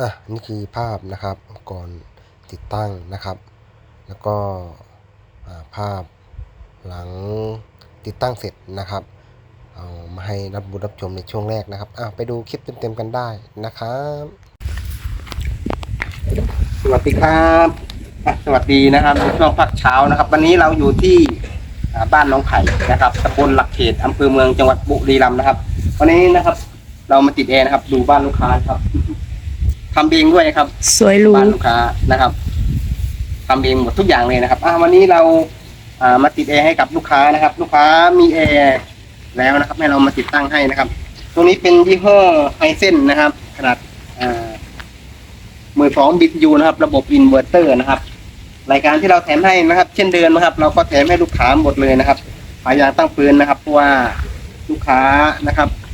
อะนี่คือภาพนะครับก่อนติดตั้งนะครับ แล้วก็ภาพหลังติดตั้งเสร็จนะครับ เอามาให้รับบุรับชมในช่วงแรกนะครับอะไปดูคลิปเต็มๆกันได้นะครับสวัสดีครับสวัสดีนะครับในช่วงพักเช้านะครับ วันนี้เราอยู่ที่บ้านน้องไผ่นะครับตำบลหลักเขตอำเภอเมืองจังหวัดบุรีรัมย์นะครับ วันนี้นะครับ เรามาติดแอร์นะครับ ดูบ้านลูกค้าครับ ทำเองด้วยครับสวยหรูบ้านลูกค้านะครับทำเองหมดทุกอย่างเลยนะครับอ่าวันนี้เราอ่ามาติดแอร์ให้กับลูกค้านะครับ ลูกค้ามีแอร์แล้วนะครับ ให้เรามาติดตั้งให้นะครับตรงนี้เป็นยี่ห้อไฮเซนนะครับ ขนาดอ่ามือสองบิตยูนะครับ ระบบอินเวอร์เตอร์นะครับ รายการที่เราแถมให้นะครับ เช่นเดิมนะครับ เราก็แถมให้ลูกค้าหมดเลยนะครับพายางตั้งพื้นนะครับเพราะว่าลูกค้านะครับข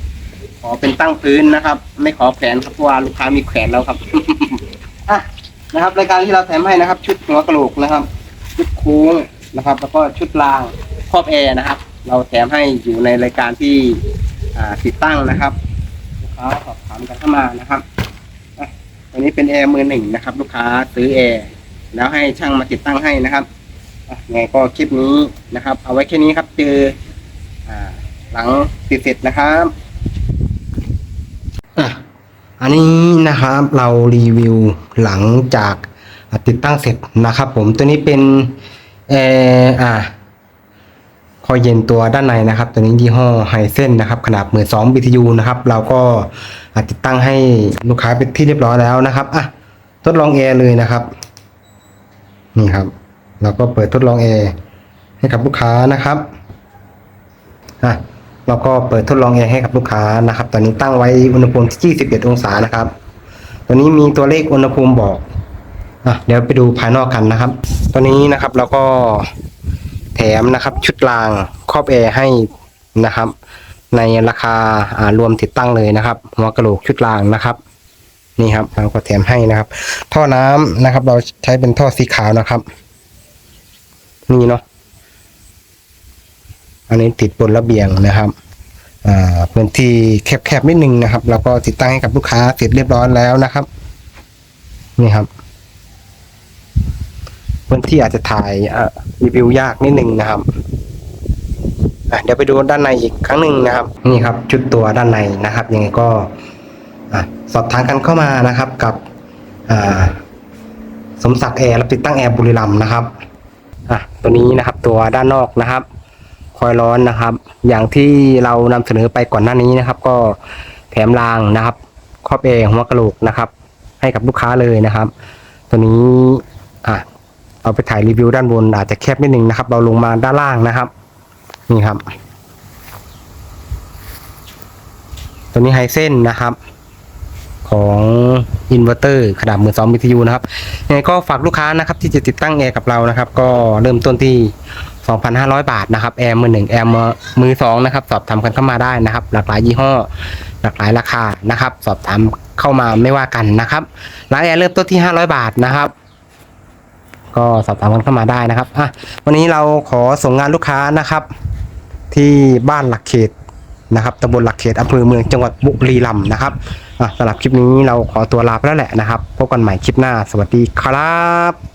อเป็นตั้งพื้นนะครับ ไม่ขอแขวนครับเพราะว่าลูกค้ามีแขวนแล้วครับ อะนะครับ รายการที่เราแถมให้นะครับ ชุดหัวกระโหลกนะครับ ชุดโค้งนะครับ แล้วก็ชุดรางครอบแอร์นะครับ เราแถมให้อยู่ในรายการที่อ่าติดตั้งนะครับลูกค้าสอบถามกันเข้ามานะครับอะตัวนี้เป็นแอร์มือหนึ่งนะครับ ลูกค้าซื้อแอร์แล้วให้ช่างมาติดตั้งให้นะครับอะไงก็คลิปนี้นะครับ เอาไว้แค่นี้ครับเจอหลังติดเสร็จนะครับ อันนี้นะครับเรารีวิวหลังจากติดตั้งเสร็จนะครับ ผมตัวนี้เป็นแอร์อ่าคอยเย็นตัวด้านในนะครับ ตัวนี้ยี่ห้อไฮเซนนะครับ ขนาดมือสอง BTU นะครับ เราก็ติดตั้งให้ลูกค้าเป็นที่เรียบร้อยแล้วนะครับอะทดลองแอร์เลยนะครับ นี่ครับ เราก็เปิดทดลองแอร์ให้กับลูกค้านะครับอะ เราก็เปิดทดลองแอร์ให้กับลูกค้านะครับ ตอนนี้ตั้งไว้อุณหภูมิที่21องศานะครับตัวนี้มีตัวเลขอุณหภูมิบอกอะเดี๋ยวไปดูภายนอกกันนะครับ ตัวนี้นะครับเราก็แถมนะครับชุดรางครอบแอร์ให้นะครับ ในราคาอ่ารวมติดตั้งเลยนะครับหัวกระโหลกชุดรางนะครับนี่ครับเราก็แถมให้นะครับ ท่อน้ำนะครับ เราใช้เป็นท่อสีขาวนะครับ นี่เนาะ อันนี้ติดบนระเบียงนะครับอ่าพื้นที่แคบๆนิดนึงนะครับ แล้วก็ติดตั้งให้กับลูกค้าเสร็จเรียบร้อยแล้วนะครับ นี่ครับ พื้นที่อาจจะถ่ายอ่ารีวิวยากนิดนึงนะครับเดี๋ยวไปดูด้านในอีกครั้งหนึ่งนะครับ นี่ครับ ชุดตัวด้านในนะครับยังไงก็อะสอบถามกันเข้ามานะครับกับอ่าสมศักดิ์แอร์รับติดตั้งแอร์บุรีรัมย์นะครับอะตัวนี้นะครับ ตัวด้านนอกนะครับ คอยร้อนนะครับ อย่างที่เรานำเสนอไปก่อนหน้านี้นะครับ ก็แถมรางนะครับครอบเอร์หัวกระโหลกนะครับ ให้กับลูกค้าเลยนะครับ ตัวนี้อะเอาไปถ่ายรีวิวด้านบนอาจจะแคบนิดนึงนะครับ เราลงมาด้านล่างนะครับ นี่ครับ ตัวนี้ไฮเส้นนะครับ ของอินเวอร์เตอร์ขนาดมือสอง BTU นะครับยังไงก็ฝากลูกค้านะครับ ที่จะติดตั้งแอร์กับเรานะครับ ก็เริ่มต้นที่ 2,500 บาทนะครับแอร์มือหนึ่งแอร์มือสองนะครับ สอบถามกันเข้ามาได้นะครับ หลากหลายยี่ห้อ หลากหลายราคานะครับ สอบถามเข้ามาไม่ว่ากันนะครับร้านแอร์เริ่มต้นที่ 500 บาทนะครับ ก็สอบถามกันเข้ามาได้นะครับอะวันนี้เราขอส่งงานลูกค้านะครับ ที่บ้านหลักเขตนะครับตำบลหลักเขตอำเภอเมืองจังหวัดบุรีรัมย์นะครับอะสำหรับคลิปนี้เราขอตัวลาไปแล้วแหละนะครับ พบกันใหม่คลิปหน้า สวัสดีครับ